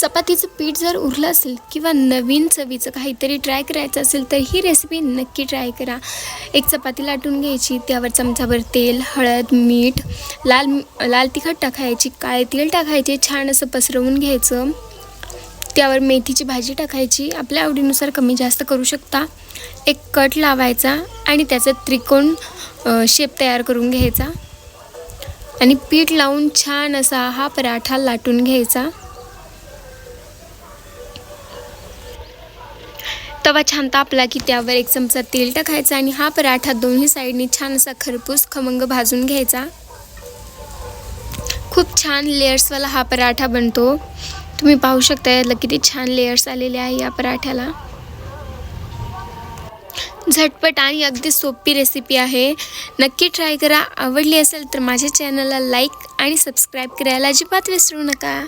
चपातीचं पीठ जर उरलं असेल किंवा नवीन चवीचं काहीतरी ट्राय करायचं असेल तर ही रेसिपी नक्की ट्राय करा. एक चपाती लाटून घ्यायची त्यावर चमचाभर तेल हळद मीठ लाल लाल तिखट टाकायची काळे तेल टाकायचे छान असं पसरवून घ्यायचं. त्यावर मेथीची भाजी टाकायची आपल्या आवडीनुसार कमी जास्त करू शकता. एक कट लावायचा आणि त्याचा त्रिकोण शेप तयार करून घ्यायचा. आणि पीठ लावून छान असा हा पराठा लाटून घ्यायचा. तवा छान तापला की त्यावर एक चमचा तेल टाकायचा आणि हा पराठा दोन्ही साईडनी छान असा खरपूस खमंग भाजून घ्यायचा. खूप छान लेयर्सवाला हा पराठा बनतो. तुम्ही पाहू शकता यातलं किती छान लेयर्स आलेले आहे या पराठ्याला. झटपट आणि अगदी सोपी रेसिपी आहे. नक्की ट्राय करा. आवडली असेल तर माझ्या चॅनलला लाईक आणि सबस्क्राईब करायला अजिबात विसरू नका.